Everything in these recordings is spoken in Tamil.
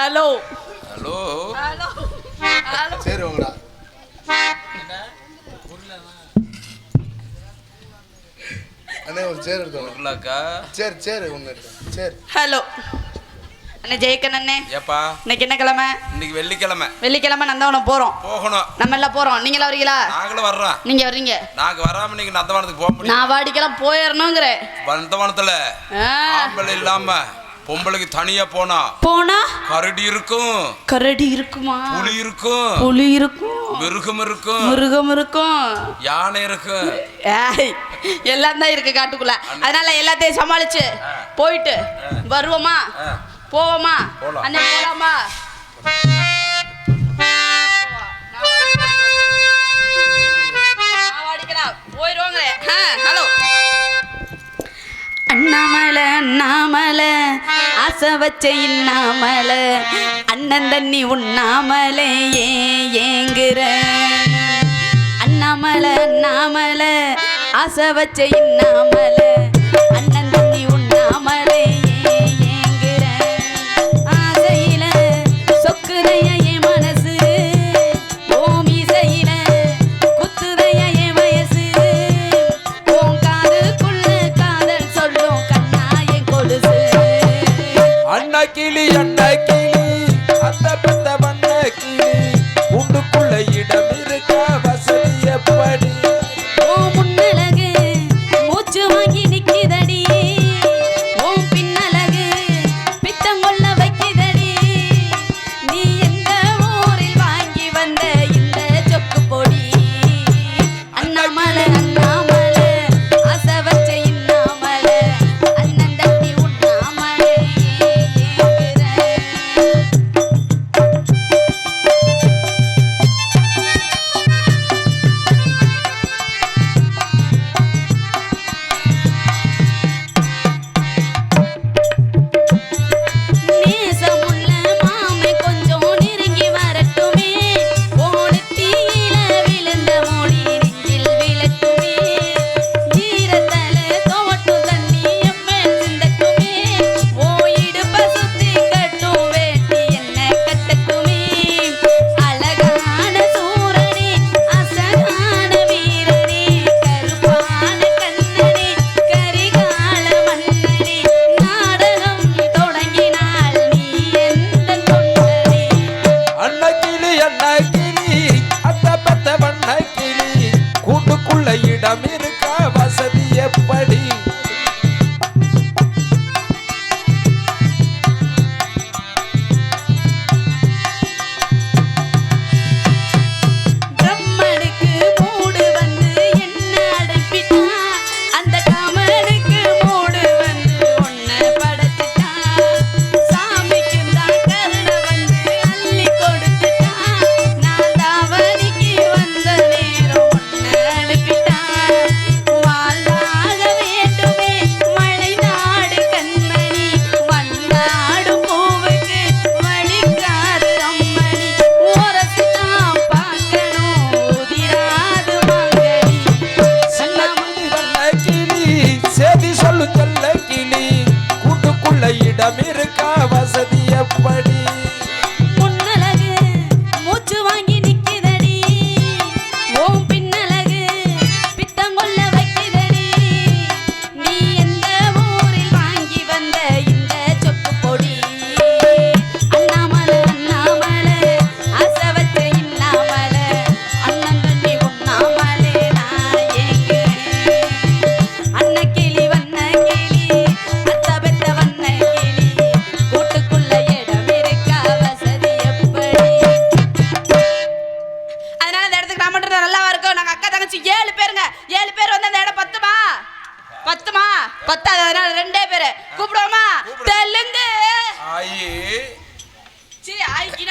ஹலோ. ஹலோ. ஹலோ. ஹலோ. சரி உங்களா? அண்ணே ஒரு சேர் எடுத்தோம் உருளாக்கா. சரி சரி ஒன்று எடுத்தோம் சரி. ஹலோ. அண்ணே ஜெயக்கன் அண்ணே. ஏப்பா? இன்னைக்கு என்ன கிழமை? இன்னைக்கு வெள்ளிக்கிழமை. வெள்ளிக்கிழமை நந்தவனம் போறோம். போகணும். நம்ம எல்லாம் போறோம். நீங்களா வரீங்களா நாங்களும் வர்றோம். நீங்க வர்றீங்க. நாங்க வராம நீங்க நந்தவனத்துக்கு போக முடியும் நான் வாடிக்கெல்லாம் போயிடணுங்கிறேன் நந்தவனத்துல ஆ. ஆம்பளை இல்லாம பொம்பளைக்கு தனியா போனா போனா? கரடி இருக்கும். கரடி இருக்குமா? புலி இருக்கும். புலி இருக்கும். மிருகம் இருக்கும். மிருகம் இருக்கும். யானை இருக்கும் எல்லாம் தான் இருக்கு காட்டுக்குள்ள. அதனால எல்லாத்தையும் சமாளிச்சு. போயிட்டு வருவோமா. போவோமா. அண்ணன் போலாமா. போயிருவாங்க ஹலோ. அண்ணாமல அண்ணாமல. ஆசை வச்ச இன்னாமலை. அண்ணன் தண்ணி உண்ணாமலே ஏன் ஏங்குற. அண்ணாமல அண்ணாமல. ஆசை வச்ச இன்னாமலை.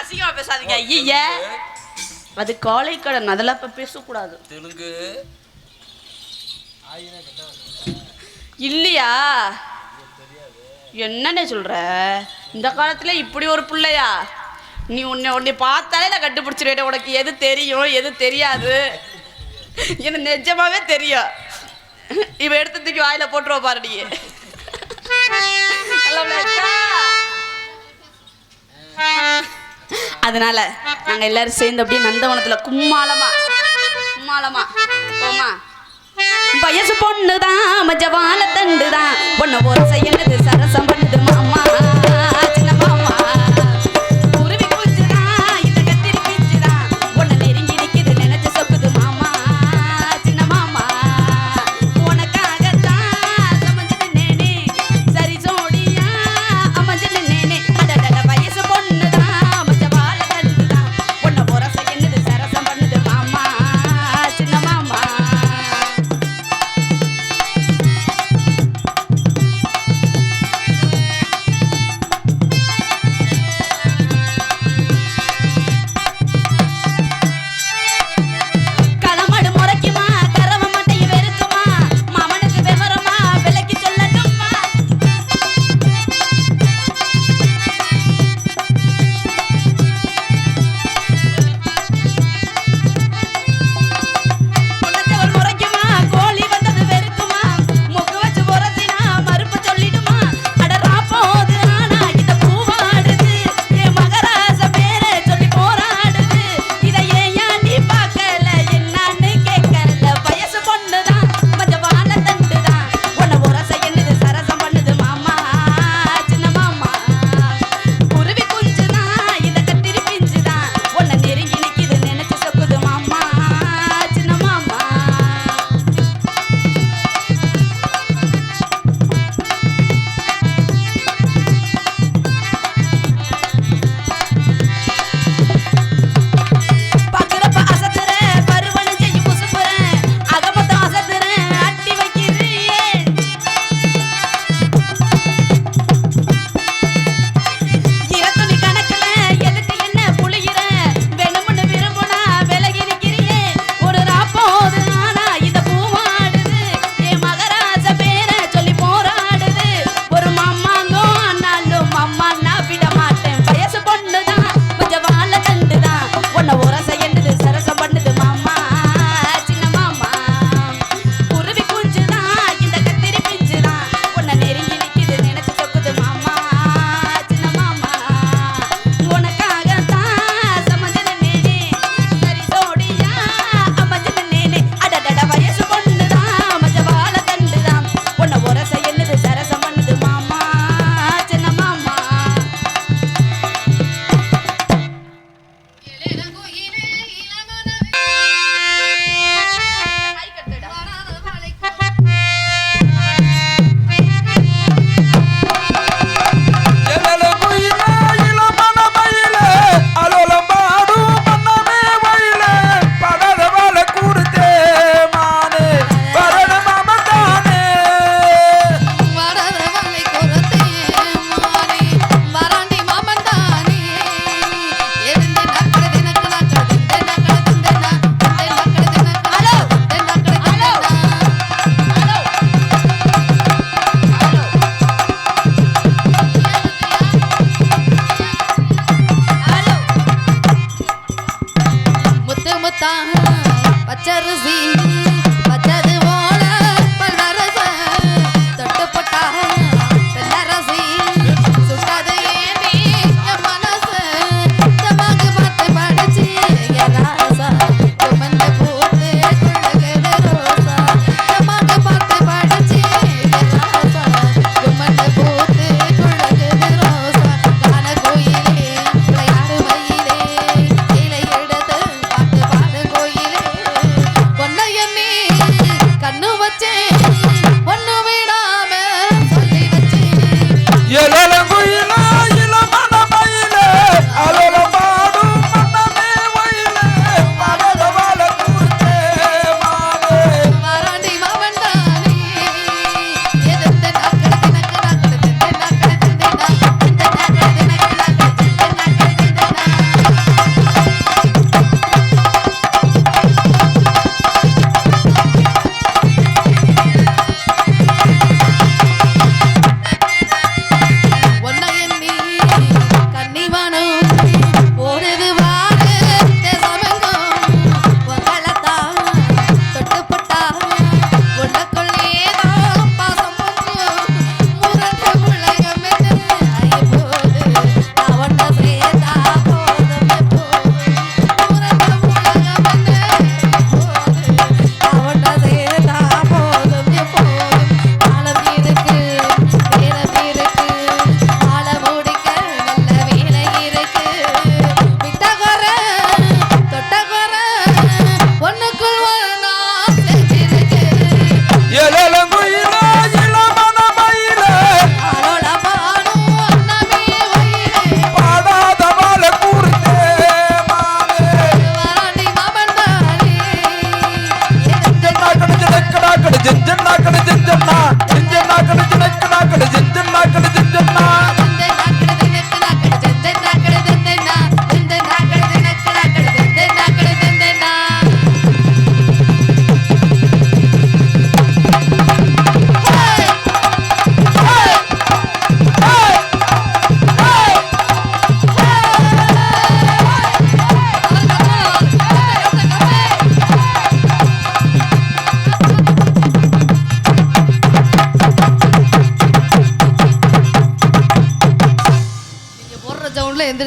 அசிங்கமா பேசாதீங்க. ஐய அது காலை கடன் அதெல்லாம் இப்ப பேசக்கூடாது. தெலுங்கு. இல்லையா? என்னண்ணே சொல்ற? இந்த காலத்துல இப்படி ஒரு பிள்ளையா? நீ உன்னை உன்னை பார்த்தாலே நான் கண்டுபிடிச்சிருவேன். உனக்கு எது தெரியும் எது தெரியாது? எனக்கு நிஜமாவே தெரியும். இவ எடுத்து தூக்கி வாயில போட்டுருவ பாரு நீ நல்லா அதனால நாங்கள் எல்லாரும் சேர்ந்து அப்படியே நந்தவனத்தில் கும்மாளமா கும்மாளமா போமா வயசு பொண்ணுதான் தான் மஜவால தண்டு தான் ஒரு செய்யறது சரசம் பண்ணு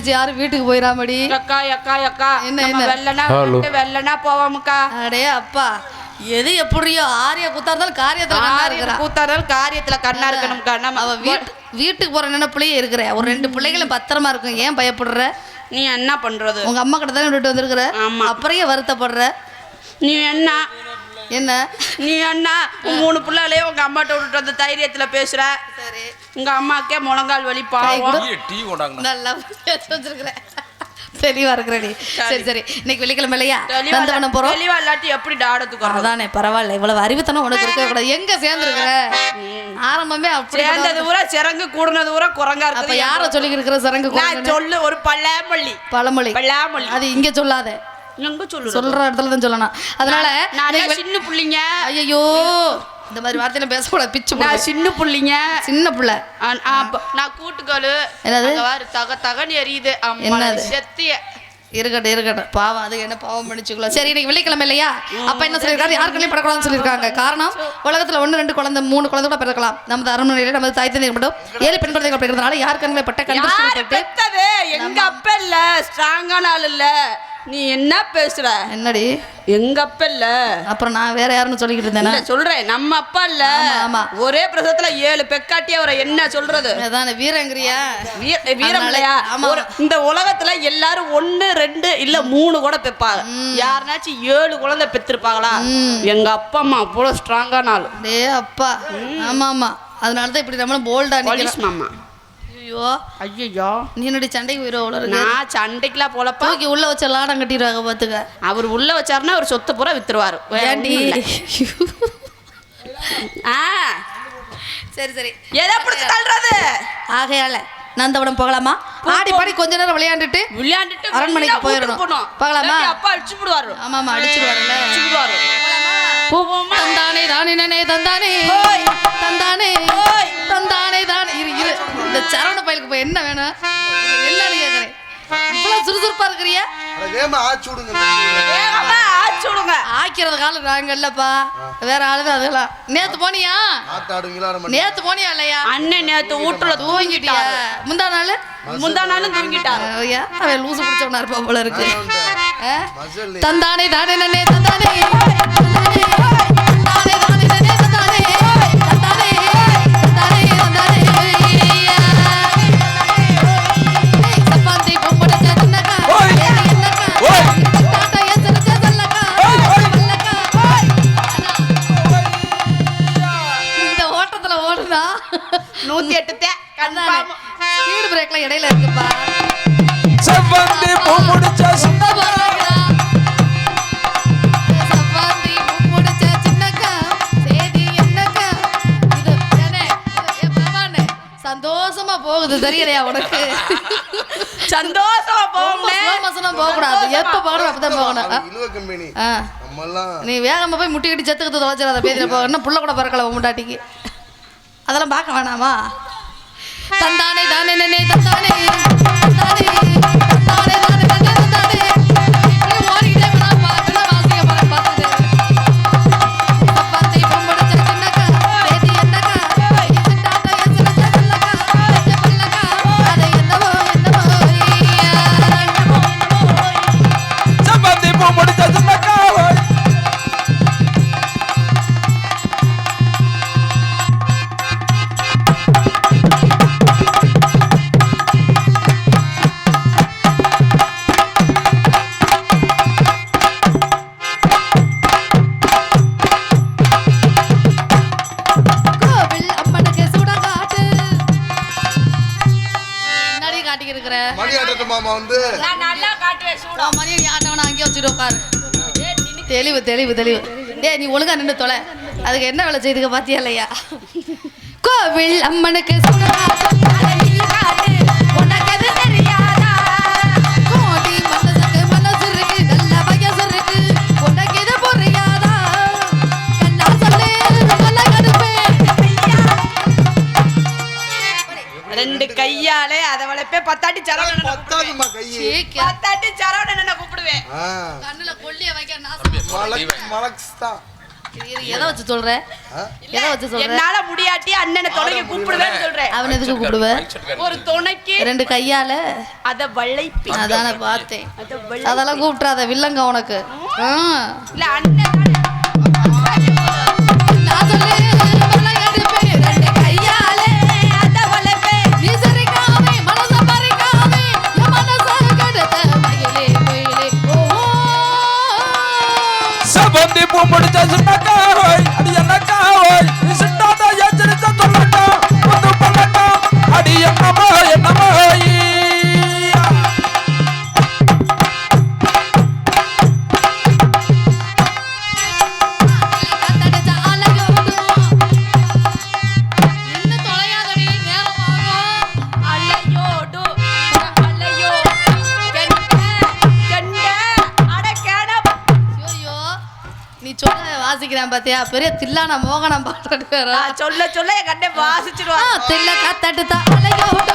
எந்திரிச்சு யாரும் வீட்டுக்கு போயிடாமடி அக்கா அக்கா அக்கா. என்ன, நம்ம என்ன? வெள்ளனா வெள்ளனா போவோமுக்கா. அடே அப்பா. எது எப்படியோ ஆரிய குத்தா இருந்தாலும் காரியத்துல கண்ணா இருக்கிறா. கூத்தாடல் காரியத்துல கண்ணா இருக்கணும்க்கா. நம்ம அவ வீட்டு வீட்டுக்கு போற நினைப்புலயே இருக்கிற. ஒரு ரெண்டு பிள்ளைகளும் பத்திரமா இருக்கும். ஏன் பயப்படுற? நீ என்ன பண்றது? உங்க அம்மா கிட்ட தானே விட்டுட்டு வந்திருக்கிற. அப்புறம் ஏன் வருத்தப்படுற? நீ என்ன? என்ன? நீ என்ன உன் மூணு பிள்ளைகளே உங்க அம்மாட்ட விட்டுட்டு வந்து தைரியத்துல பேசுற. சரி. உங்க அம்மாக்கே முழங்கால் வலி பாவம். டீ கொண்டாங்க நல்லா வச்சிருக்கிறேன். தெளிவா இருக்கிற நீ. சரி. சரி இன்னைக்கு வெள்ளிக்கிழமை இல்லையா? நந்தவனம் போறோம். தெளிவா இல்லாட்டி எப்படி டாடத்துக்கு அதானே பரவாயில்ல. இவ்வளவு அறிவுத்தனம் உனக்கு இருக்க கூடாது. எங்க சேர்ந்துருக்கிற? ஆரம்பமே அப்படி சேர்ந்தது ஊரா சிறங்கு கூடுனது ஊரா குரங்கா அப்ப இருக்குது. யார சொல்லி இருக்கிற சரங்கு நான் சொல்லு ஒரு பல்லாமல்லி. பழமொழி. பல்லாமல்லி. அது இங்க சொல்லாத. எங்க சொல்லு சொல்ற இடத்துல தான் சொல்லணும். அதனால நான் சின்ன புள்ளிங்க. ஐயோ இந்த மாதிரி வார்த்தையில பேசக்கூடாது பிச்சு. நான் சின்ன புள்ளிங்க. சின்ன பிள்ளை. நான் கூட்டுக்காலு என்னது? தக தகன்னு எரியுது. என்னது? செத்திய. இருக்கட்டும் இருக்கட்டும். பாவம் அது என்ன பாவம் பண்ணிச்சுக்கலாம் சரி இன்னைக்கு வெள்ளிக்கிழமை இல்லையா? அப்ப என்ன சொல்லியிருக்காரு? யார் கல்லையும் படக்கூடாதுன்னு சொல்லியிருக்காங்க. காரணம் உலகத்துல ஒன்று ரெண்டு குழந்தை மூணு குழந்தை கூட பிறக்கலாம். நமது அரண்மனையில நமது தாய் தந்தை மட்டும் ஏழு பெண் குழந்தைகள் பிறக்கிறதுனால யார் கண்களை பட்ட கண்டு எங்க அப்பா இல்ல. ஸ்ட்ராங்கான ஆள் இல்ல. நீ என்ன பேசுற? என்னடி? எங்க அப்பா இல்ல? அப்புறம் நான் வேற யாருன்னு சொல்லிக்கிட்டு இருந்தேனா? சொல்றேன். நம்ம அப்பா இல்ல. ஆமா. ஒரே பிரசவத்துல ஏழு பெக்காட்டி அவரை என்ன சொல்றது? அதானே வீரங்கிரியா வீர- வீரமில்லையா ஆமா. ஒரு இந்த உலகத்துல எல்லாரும் ஒண்ணு ரெண்டு இல்ல மூணு கூட பெப்பாங்க. யாருனாச்சும் ஏழு குழந்தை பெத்திருப்பாங்களா? எங்க அப்பா அம்மா அவ்வளவு ஸ்ட்ராங்கான ஆளு டே அப்பா. ஆமா ஆமா. அதனால தான் இப்படி நம்மளும் போல்டா நிக்கிறோம். மாமா. ஐயோ. ஐயோ நீ என்னடி சண்டைக்கு உயிரோ அவ்வளோ நான் சண்டைக்கெல்லாம் போலப்பா. தூக்கி உள்ள வச்ச லாடம் கட்டிடுவாங்க பாத்துக்க. அவர் உள்ள வச்சாருன்னா அவர் சொத்தை பூரா வித்துருவாரு. ஏண்டி. ஆ. சரி சரி. எதை பிடிச்சு தள்ளுறது? ஆகையால நந்தவனம் போகலாமா? ஆடி பாடி கொஞ்ச நேரம் விளையாண்டுட்டு விளையாண்டுட்டு அரண்மனைக்கு போயிடணும். போகலாமா? அப்பா அடிச்சு விடுவாரு ஆமா ஆமா அடிச்சிருவாருல்ல அடிச்சு விடுவாரு போவோமா? தந்தானே தானே நானே தந்தானே. ஓய். தந்தானே. ஓய். தந்தானே தானே இரு இரு. இந்த சரவண பயலுக்கு இப்போ என்ன வேணும்? என்னன்னு கேக்குறேன் இவ்வளவு சுறுசுறுப்பா இருக்கிறியா? அட வேமா ஆச்சு விடுங்க ஆக்கிறது காலம் நாங்க இல்லப்பா. வேற ஆளுங்க அதெல்லாம் நேத்து போனியா? நேத்து போனியா இல்லையா? அண்ணன் நேத்து வீட்டுல தூங்கிட்டியா முந்தா நாள்? முந்தா நாளும் தூங்கிட்டாரு. ஐயா, அவன் லூசு பிடிச்சவனா இருப்பா போல இருக்கு. தந்தானே தானே நன்னே ஸ்பீடு பிரேக்ல இடையில இருக்குப்பா. செவ்வந்தி பூ முடிச்ச பகவானே, சந்தோஷமா போகுது தெரியலையா உனக்கு? சந்தோஷமா ஆ போகக்கூடாது. எப்ப போகணும் அப்பதான் போகணும். நீ வேகமா போய் முட்டிக்கிட்டு செத்துக்கிட்டு தொலைச்சிடாத பேதியில போ. இன்னும் புள்ள கூட பறக்கல உன் முட்டாட்டிக்கு அதெல்லாம் பார்க்க வேணாமா? தந்தானே தானே நனே தந்தானே. நான் நல்லா காட்டுவேன் சூடா. நான் மணி நீ ஆட்டவன அங்கேயே வச்சுட்டு உட்காரு. தெளிவு தெளிவு தெளிவு. டேய் நீ ஒழுங்கா நின்று தொலை. அதுக்கு என்ன வேலை செய்துக்க பாத்தியா இல்லையா? கோவில் அம்மனுக்கு கையாலே அதை வளைப்பே பத்தாட்டி சரவணனை பத்தாதுமா கையை. பத்தாட்டி சரவணனை கூப்பிடுவேன். கண்ணுல கொல்லிய வைக்க நாசம் எதை வச்சு சொல்ற? எதை வச்சு சொல்ற? என்னால முடியாட்டி அண்ணனை தொடங்கி கூப்பிடுவேன்னு சொல்றேன். அவன் எதுக்கு கூப்பிடுவ? ஒரு துணைக்கு ரெண்டு கையால? அத வளைப்பி. அதான பார்த்தேன். அதெல்லாம் கூப்பிட்றாத வில்லங்க உனக்கு. இல்ல அண்ணன் முடிச்ச சின்னக்கா ஹோய் அடி என்னக்கா ஹோய் சிட்டாத எச்சரித்த சொல்லக்கா வந்து பண்ணக்கா அடி என்னமோ. வாசிக்கிறேன் பாத்தியா? பெரிய தில்லான மோகனம் நான் சொல்ல சொல்ல என் கண்ணை வாசிச்சிருவா. தில்ல கத்தட்டு தலையோடு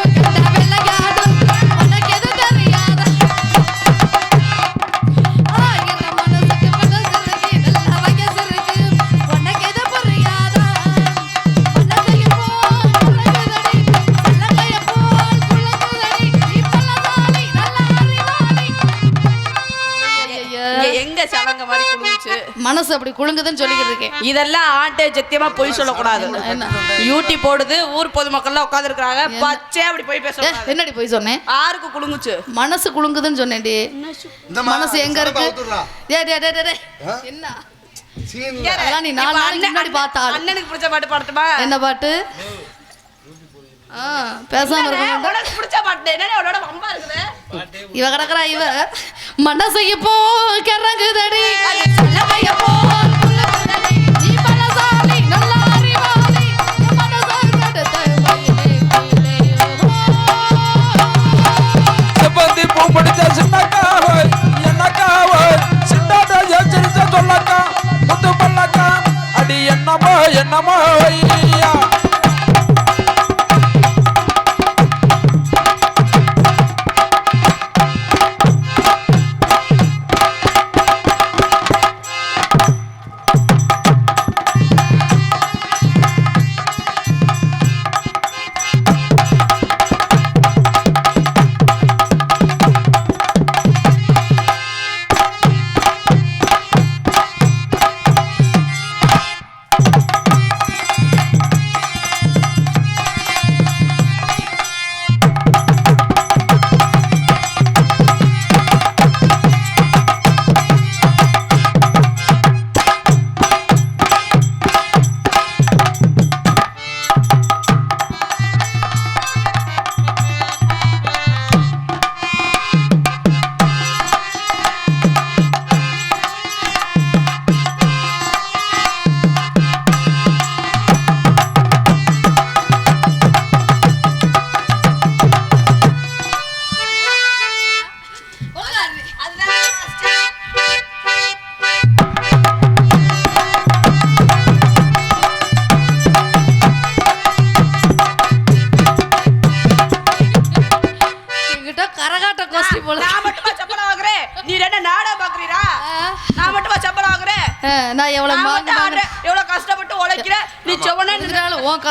மனசு அப்படி குலுங்குதுன்னு சொல்லிக்கிட்டு இருக்கேன். இதெல்லாம் ஆட்டை சத்தியமா பொய் சொல்லக்கூடாது. என்ன? யூடி போடுது ஊர் பொதுமக்கள்லாம் உட்கார்ந்து இருக்காங்க பச்சை அப்படி போய் பேசக்கூடாது. என்னடி போய் சொன்னேன் ஆருக்கு குலுங்குச்சு. மனசு குலுங்குதுன்னு சொன்னேன்டி. மனசு எங்க இருக்கு? ஊத்துடுறா. டேய், டேய், டேய், டேய், டேய். ஆ? என்ன நீ நாலு நாளைக்கு முன்னாடி பார்த்த. அண்ணனுக்கு பிடிச்ச பாட்டு பாடட்டுமா? என்ன பாட்டு? பேசாம இவ கிடக்குறா இவ. மனசைய போ கிறங்குதடி செல்லமைய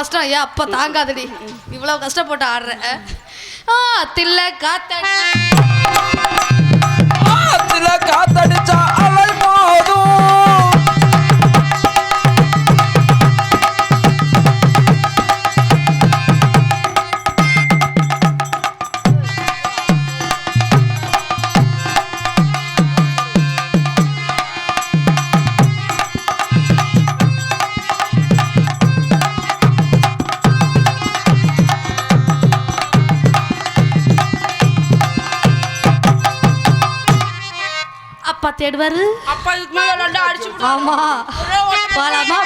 கஷ்டம். ஏன் அப்போ தாங்காதடி. இவ்வளவு கஷ்டப்பட்டு ஆடுற. ஆ தில்ல காத்த அப்பா தேடுவாரு அப்பா இதுக்கு மேல ரெண்டு அடிச்சு விடுவாரு. ஆமா. போலாமா?